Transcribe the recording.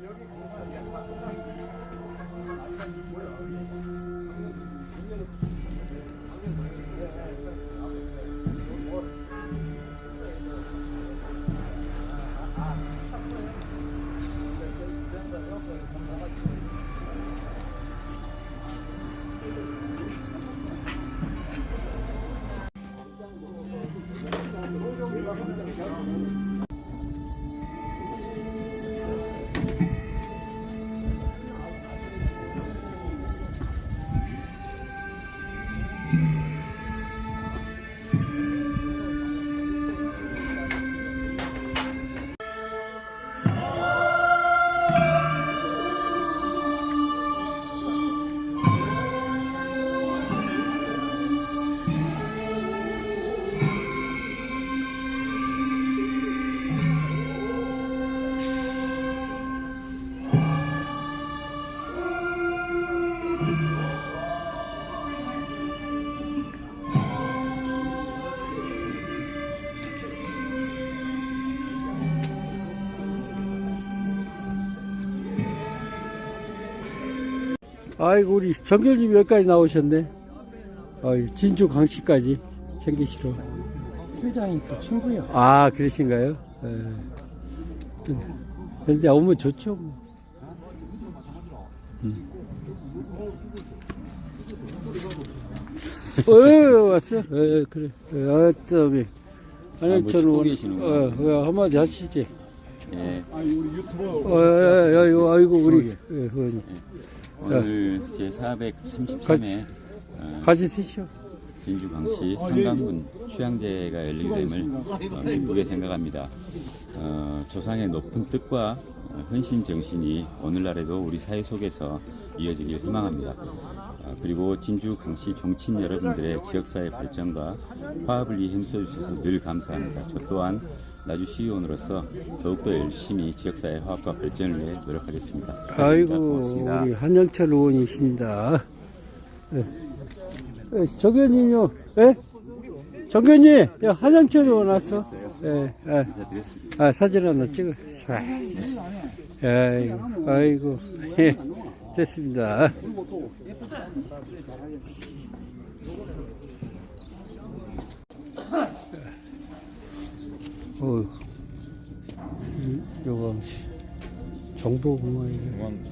琉璃肯定会 아이고 우리 정교님 여기까지 나오셨네. 어이, 진주 강씨까지 챙기시러. 회장이 또 친구야. 아 그러신가요? 예. 근데 오면 좋죠. 뭐. 음. 어 왔어? 예 그래. 어쩌면 한영천 찍고 원. 계시는구나. 어, 어 한마디 하시지. 예, 어, 예, 예, 아이고, 아이고 우리 예, 의원님. 오늘 제 433회 어, 같이 드시오. 진주광시 상강군 취향제가 열리게 됨을 어, 기쁘게 생각합니다. 어, 조상의 높은 뜻과 어, 헌신 정신이 오늘날에도 우리 사회 속에서 이어지길 희망합니다. 어, 그리고 진주광시 종친 여러분들의 지역사회 발전과 화합을 위해 힘써주셔서 늘 감사합니다. 저 또한 나주 시의원으로서 더욱더 열심히 지역사회 화합과 발전을 위해 노력하겠습니다. 감사합니다. 아이고 고맙습니다. 우리 한영철 의원이십니다. 예. 예, 정교님요, 예? 정교님, 야, 한영철 의원 왔어. 예, 아. 아, 사진 하나 찍어. 자, 아이고, 아이고, 예, 됐습니다. 어, 요거 정보공학이래.